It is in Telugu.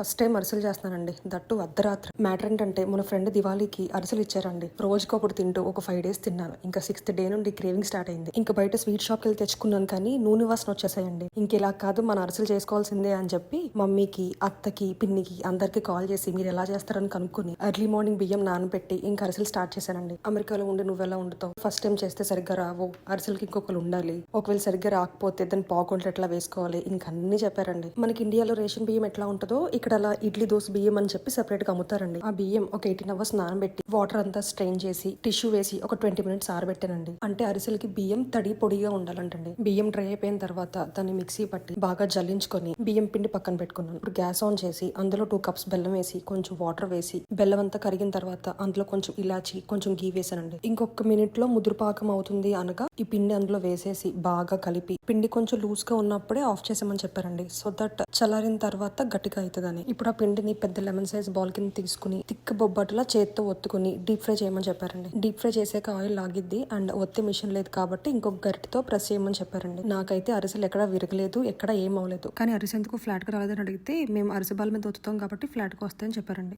ఫస్ట్ టైం అరిసెలు చేస్తున్నానండి. దట్టు అర్ధరాత్రి. మ్యాటర్ ఏంటంటే మన ఫ్రెండ్ దివాళీకి అరిసెలు ఇచ్చారండి. రోజుకి ఒకటి తింటూ ఒక ఫైవ్ డేస్ తిన్నాను. ఇంకా సిక్స్త్ డే నుండి క్రేవింగ్ స్టార్ట్ అయింది. ఇంకా బయట స్వీట్ షాప్కి వెళ్ళి తెచ్చుకున్నాను కానీ నూనె వాసన వచ్చేసాయండి. ఇంకెలా కాదు మన అరిసెలు చేసుకోవాల్సిందే అని చెప్పి మమ్మీకి అత్తకి పిన్నికి అందరికి కాల్ చేసి మీరు ఎలా చేస్తారని కనుక్కుని ఎర్లీ మార్నింగ్ బియ్యం నానబెట్టి ఇంకా అరిసెలు స్టార్ట్ చేశానండి. అమెరికాలో ఉండి నువ్వెలా వండుతావు? ఫస్ట్ టైం చేస్తే సరిగ్గా రావు. అరిసెలకి ఇంకొకరు ఉండాలి. ఒకవేళ సరిగ్గా రాకపోతే దాన్ని పాకుంట్లు ఎట్లా వేసుకోవాలి? ఇంకా అన్ని చెప్పారండి. మనకి ఇండియాలో రేషన్ బియ్యం ఎట్లా ఉంటుందో ఇక్కడ అలా ఇడ్లీ దోశ బియ్యం అని చెప్పి సెపరేట్గా అమ్ముతారండి. ఆ బియ్యం ఒక ఎయిటీన్ అవర్స్ నానబెట్టి వాటర్ అంతా స్ట్రెయిన్ చేసి టిష్యూ వేసి ఒక ట్వంటీ మినిట్స్ ఆరబెట్టానండి. అంటే అరిసెలకి బియ్యం తడి పొడిగా ఉండాలంటండి. బియ్యం డ్రై అయిపోయిన తర్వాత దాన్ని మిక్సీ పట్టి బాగా జల్లించుకొని బియ్యం పిండి పక్కన పెట్టుకున్నాను. ఇప్పుడు గ్యాస్ ఆన్ చేసి అందులో టూ కప్స్ బెల్లం వేసి కొంచెం వాటర్ వేసి బెల్లం అంతా కరిగిన తర్వాత అందులో కొంచెం ఇలాచి కొంచెం గీ వేసానండి ఇంకొక మినిట్లో ముదురుపాకం అవుతుంది అనగా ఈ పిండి అందులో వేసేసి బాగా కలిపి పిండి కొంచెం లూజ్గా ఉన్నప్పుడే ఆఫ్ చేసామని చెప్పారండి. సో దట్ చల్లారిన తర్వాత గట్టిగా అవుతుంది అవుతుందని ఇప్పుడు ఆ పిండిని పెద్ద లెమన్ సైజ్ బాల్ కింద తీసుకుని తిక్క బొబ్బట్లా చేత్తో ఒత్తుకుని డీప్ ఫ్రై చేయమని చెప్పారండి. డీప్ ఫ్రై చేసాక ఆయిల్ లాగిద్ది అండ్ ఒత్తే మిషన్ లేదు కాబట్టి ఇంకొక గరిటితో ప్రెస్ చేయమని చెప్పారండి. నాకైతే అరిసెలు ఎక్కడ విరగలేదు ఎక్కడ ఏం అవ్వలేదు. కానీ అరిసెందుకు ఫ్లాట్గా రాలేదని అడిగితే మేము అరిసె బాల్ మీద ఒత్తుతాం కాబట్టి ఫ్లాట్గా వస్తాయని చెప్పారండి.